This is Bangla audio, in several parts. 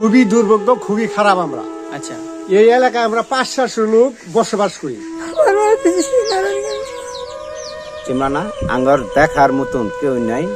খুবই দুর্ভাগ্য খুবই খারাপ আমরা। আচ্ছা। এই এলাকায় আমরা পাঁচ সাতশো লোক বসবাস করি। আঙ্গর দেখার মতন কেউ নাই।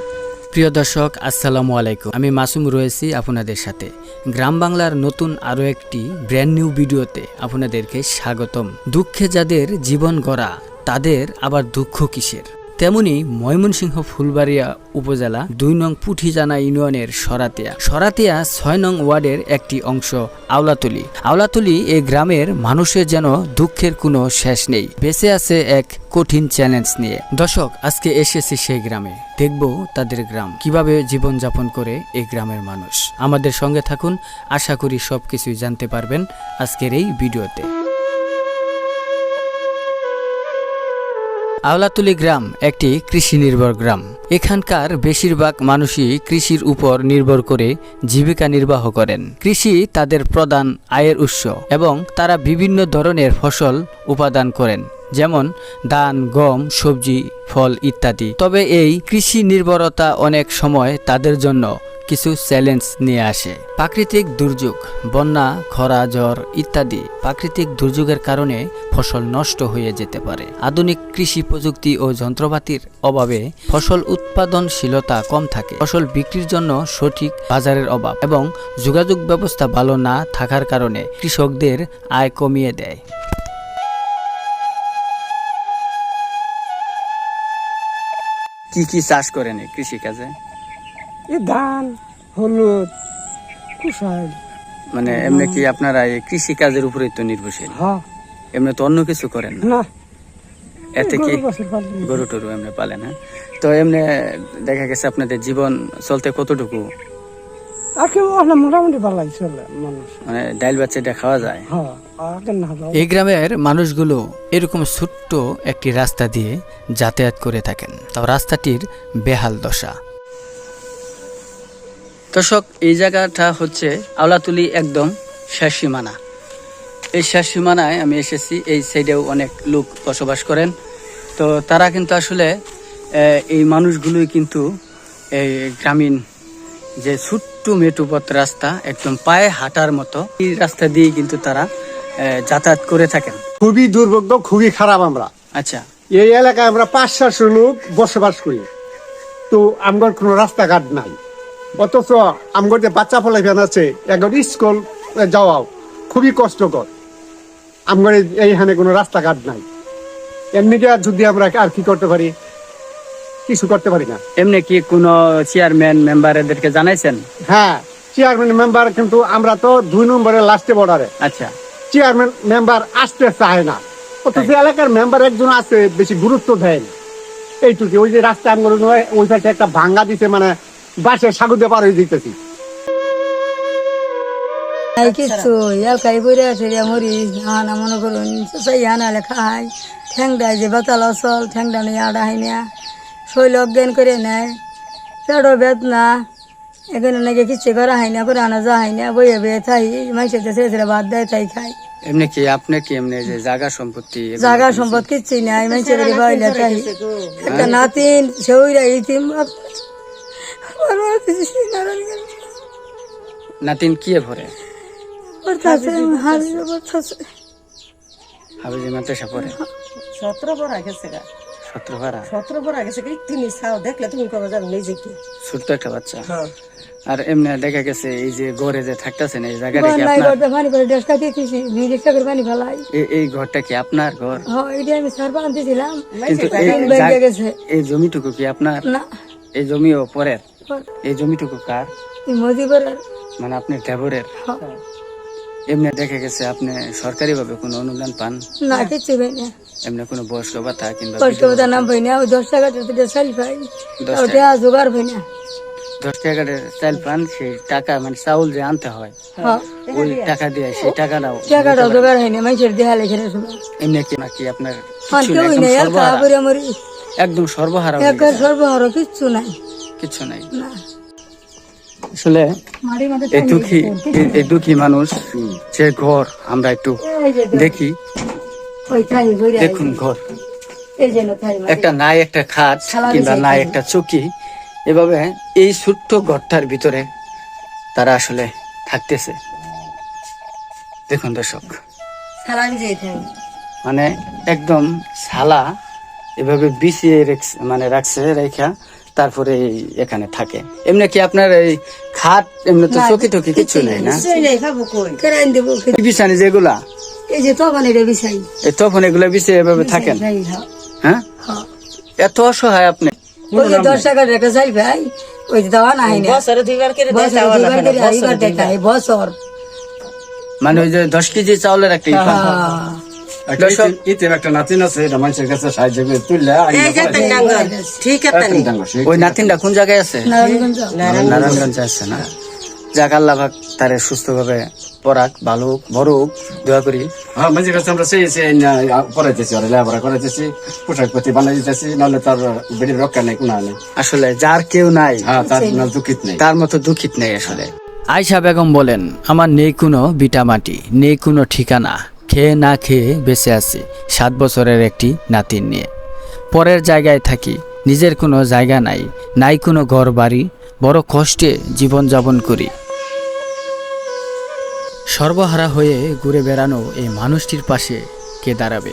প্রিয় দর্শক আসসালামু আলাইকুম। আমি মাসুম রয়েছি আপনাদের সাথে। গ্রাম বাংলার নতুন আরও একটি ব্র্যান্ড নিউ ভিডিওতে আপনাদেরকে স্বাগতম। দুঃখে যাদের জীবন গড়া তাদের আবার দুঃখ কিসের? তেমনি ময়মনসিংহ ফুলবাড়িয়া উপজেলা দুই নং পুঠিজানা ইউনিয়নের সরাতিয়া। সরাতিয়া ছয় নং ওয়ার্ডের একটি অংশ, আওলাতলি। আওলাতলি এই গ্রামের মানুষের যেন দুঃখের কোনো শেষ নেই। বেঁচে আছে এক কঠিন চ্যালেঞ্জ নিয়ে। দর্শক, আজকে এসেছি সেই গ্রামে। দেখব তাদের গ্রাম। কীভাবে জীবন যাপন করে এই গ্রামের মানুষ। আমাদের সঙ্গে থাকুন। আশা করি সব কিছুই জানতে পারবেন আজকের এই ভিডিওতে। আওলাতুলি গ্রাম একটি কৃষি নির্ভর গ্রাম। এখানকার বেশিরভাগ মানুষই কৃষির উপর নির্ভর করে জীবিকা নির্বাহ করেন। কৃষি তাদের প্রধান আয়ের উৎস এবং তারা বিভিন্ন ধরনের ফসল উপাদান করেন, যেমন ধান, গম, সবজি, ফল ইত্যাদি। তবে এই কৃষি নির্ভরতা অনেক সময় তাদের জন্য কিছু চ্যালেঞ্জ নিয়ে আসে। প্রাকৃতিক দুর্যোগ, বন্যা, খরা জ্বর ইত্যাদি প্রাকৃতিক দুর্যোগের কারণে ফসল নষ্ট হয়ে যেতে পারে। আধুনিক কৃষি প্রযুক্তি ও যন্ত্রপাতির অভাবে ফসল উৎপাদনশীলতা কম থাকে। ফসল বিক্রির জন্য সঠিক বাজারের অভাব এবং যোগাযোগ ব্যবস্থা ভালো না থাকার কারণে কৃষকদের আয় কমিয়ে দেয়। কি কি চাষ করেন কৃষিকাজে? ধান হলুদ কুশাল। মানে এমনি কি আপনারা এই কৃষি কাজের উপরেই তো নির্ভরশীল? হ্যাঁ। এমনি তো অন্য কিছু করেন না? না। এতে কি গরু টরু এমনি পালেন হ্যাঁ? তো এমনি দেখা গেছে আপনাদের জীবন চলতে কতটুকু? মানে ডাইল বাচ্চাটা খাওয়া যায়? হ্যাঁ এই গ্রামের মানুষগুলো এরকম ছোট্ট একটি রাস্তা দিয়ে যাতায়াত করে থাকেন। তাও রাস্তাটির বেহাল দশা। দর্শক এই জায়গাটা হচ্ছে আওলাতুলি একদম শেষ সীমানা। এই শেষ সীমানায় আমি এসেছি এই সাইডেও অনেক লোক বসবাস করেন। তো তারা কিন্তু আসলে এই মানুষগুলোই কিন্তু এই গ্রামীণ যে ছোট্ট মেটুপথ রাস্তা একদম পায়ে হাঁটার মতো এই রাস্তা দিয়ে কিন্তু তারা যাতায়াত করে থাকেন। খুবই দুর্ভাগ্য খুবই খারাপ আমরা। আচ্ছা। এই এলাকায় আমরা পাঁচ সাতশো লোক বসবাস করি। তো আমার কোনো রাস্তাঘাট নাই। অথচ আমার যে বাচ্চা ফলাইফান আছে একবার স্কুল যাওয়াও। খুবই কষ্টকর। আমার এইখানে কোনো রাস্তাঘাট নাই। এমনিতে আর যদি আমরা আর কি করতে পারি? কিছু করতে পারি না। এমনি কি কোনো চেয়ারম্যান মেম্বার এদেরকে জানাইছেন? হ্যাঁ চেয়ারম্যান মেম্বার কিন্তু আমরা তো দুই নম্বরের লাস্টে বর্ডারে আচ্ছা। চেয়ারম্যান মেম্বার আসতে চায় না। অথচ এলাকার মেম্বার একজন আছে বেশি গুরুত্ব দেয় না। এইটুকু ওই যে রাস্তা আঙ্গুল ওই সাইডে একটা ভাঙ্গা দিতে মানে বাসে সাগুদে পার হয়ে দিতেছি কিচ্ছু এলকাই বইরে আছে রে মরি হানা মনে করুন সেই হানা লেখা হয় ঠ্যাংডা যে বাতাল অসল ঠ্যাংডা নিয়ে আড়া হয় না শৈল অজ্ঞান করে নেয় পেড়ো বেদনা। এখানে নাকি কিচ্ছু করা হয় না করে আনা যা হয় না বইয়ে বইয়ে থাই মানুষের ছেড়ে ছেড়ে বাদ দেয় তাই খাই। এমনি কি আপনি কি এমনি যে জায়গা সম্পত্তি জাগা সম্পদ কিচ্ছুই নাই মানুষের বাড়ি বাইলে তাই একটা নাতিন সেউরা ইতিম নাতিন কি ভরে? হাবিজি মাদ্রাসা পড়ে। সতেরো বড় গেছে গা সতেরো ভাড়া সতেরো বড় গেছে কি তুমি ছাও দেখলে তুমি কবে যাবে নিজে কি? ছোট্ট একটা বাচ্চা। আর এমনি দেখা গেছে এই যে ঘরে যে থাকতেছেন এই জায়গাটা কি আপনার? পানি করে ডেস কাটিয়ে দিয়েছি রিক্সা করে পানি ফেলাই। এই- এই ঘরটা কি আপনার ঘর? হ্যাঁ এটা আমি সার বান্ধি কিন্তু এই জমিটুকু কি আপনার? না। এই জমিও পরের? এই জমিটুকু কার? মজিবরের। মানে আপনি দেবরের হ্যাঁ। এমনি দেখা গেছে আপনি সরকারি ভাবে কোনো অনুদান পান? না পাই না। এমনি কোনো বয়স্ক ভাতা কিংবা কথা নাম পাই না ওই দশ টাকা চাল পাই ওটা জোগাড় পাই না। দশ টাকার চাল পান সেই টাকা মানে চাউল যে আনতে হয় হ্যাঁ ওই টাকা দিয়ে সেই টাকাটাও টাকাটা জোগাড় হয় না মানুষের দেহা লেখে এমনি কি নাকি আপনার কিছু নাই, একদম সর্বহারা? একদম সর্বহারা হয়ে সর্বহার কিচ্ছু নাই। কিছু নাই। আসলে এই দুঃখী এই- দুঃখী মানুষ যে ঘর আমরা একটু দেখি। দেখুন ঘর। একটা নাই একটা খাট কিংবা নাই একটা চৌকি। এভাবে এই ছোট্ট ঘরটার ভিতরে তারা আসলে থাকতেছে। দেখুন দর্শক। মানে একদম ছালা এভাবে বিছিয়ে রেখে মানে রাখছে রেখা তারপরে এখানে থাকে। এমনি কি আপনার এই খাট এমনি তো চকি টকি কিছু নেই না? বিছানি যেগুলা? এই যে তখন এটা বিছাই। এই তখন এগুলা বিছিয়ে এভাবে থাকেন? হ্যাঁ। হ্যাঁ? হ্যাঁ। এত অসহায় আপনি। ওই যে দশ টাকার একটা চাই ভাই ওই যে দেওয়া নাই বছরে দুইবার করে বছরে মানে ওই যে দশ কেজি চাউলের একটা ইফান। দর্শক, ইতির একটা নাতিন আছে এটা মানুষের কাছে সাহায্য করে তুললে এই যে তাই নাঙ্গল ঠিক আছে ওই নাতিনটা কোন জায়গায় আছে? নারায়ণগঞ্জ। নারায়ণগঞ্জে আছে না? যাক আল্লাহ পাক তারে সুস্থভাবে পরাক ভালুক ভরুক দোয়া করি। হ্যাঁ মানুষের কাছে আমরা সেই সেই পড়াইতেছি ওরা লেখাপড়া করাইতেছি পোশাক পাতি বানাই দিতেছি নাহলে তার বেডির রক্ষা নেই কোনো নেই। আসলে যার কেউ নাই হ্যাঁ তার দুঃখিত নেই। তার মতো দুঃখিত নেই আসলে। আয়শা বেগম বলেন আমার নেই কোনো বিটামাটি নেই কোনো ঠিকানা খেয়ে না খেয়ে বেঁচে আছি সাত বছরের একটি নাতিন নিয়ে। পরের জায়গায় থাকি, নিজের কোনো জায়গা নাই নাই কোনো ঘর বাড়ি, বড় কষ্টে জীবনযাপন করি। সর্বহারা হয়ে ঘুরে বেড়ানো এই মানুষটির পাশে কে দাঁড়াবে?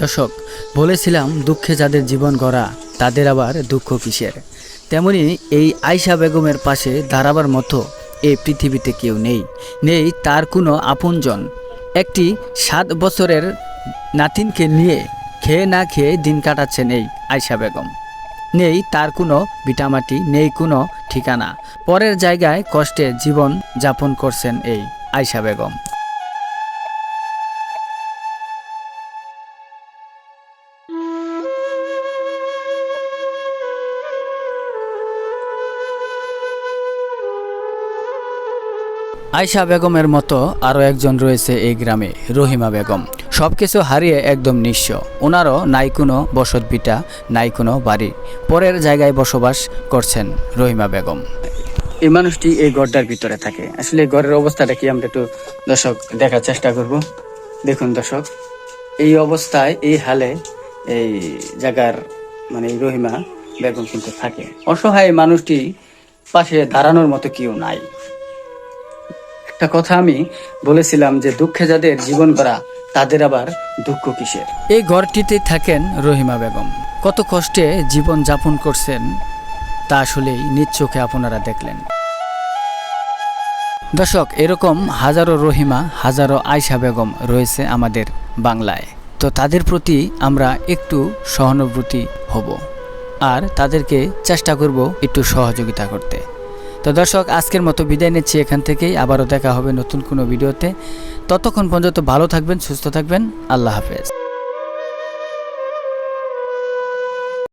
দর্শক, বলেছিলাম দুঃখে যাদের জীবন গড়া, তাদের আবার দুঃখ কিসের? তেমনি এই আয়শা বেগমের পাশে দাঁড়াবার মতো এই পৃথিবীতে কেউ নেই নেই তার কোনো আপনজন একটি সাত বছরের নাতিনকে নিয়ে খেয়ে না খেয়ে দিন কাটাচ্ছেন এই আয়সা বেগম। নেই তার কোনো ভিটামাটি নেই কোনো ঠিকানা। পরের জায়গায় কষ্টে জীবন যাপন করছেন এই আয়সা বেগম। আয়শা বেগমের মতো আরও একজন রয়েছে এই গ্রামে, রহিমা বেগম। সব কিছু হারিয়ে একদম নিঃস্ব। ওনারও নাই কোনো বসত বিটা নাই কোনো বাড়ি। পরের জায়গায় বসবাস করছেন রহিমা বেগম। এই মানুষটি এই গড়টার ভিতরে থাকে। আসলে ঘরের অবস্থাটা কি আমরা একটু দর্শক দেখার চেষ্টা করব? দেখুন দর্শক, এই অবস্থায়, এই হালে এই জায়গার মানে রহিমা বেগম কিন্তু থাকে। অসহায় মানুষটি পাশে দাঁড়ানোর মতো কেউ নাই। একটা কথা আমি বলেছিলাম যে দুঃখে যাদের জীবন করা, তাদের আবার দুঃখ কিসের? এই ঘরটিতে থাকেন রহিমা বেগম। কত কষ্টে জীবন যাপন করছেন, তা আসলেই নিজ চোখে আপনারা দেখলেন। দর্শক, এরকম হাজারো রহিমা, হাজারো আয়শা বেগম রয়েছে আমাদের বাংলায়। তো তাদের প্রতি আমরা একটু সহানুভূতি হব, আর তাদেরকে চেষ্টা করব একটু সহযোগিতা করতে। তো দর্শক, আজকের মতো বিদায় নিচ্ছি এখান থেকেই। আবারও দেখা হবে নতুন কোনো ভিডিওতে। ততক্ষণ পর্যন্ত ভালো থাকবেন, সুস্থ থাকবেন। আল্লাহ হাফেজ।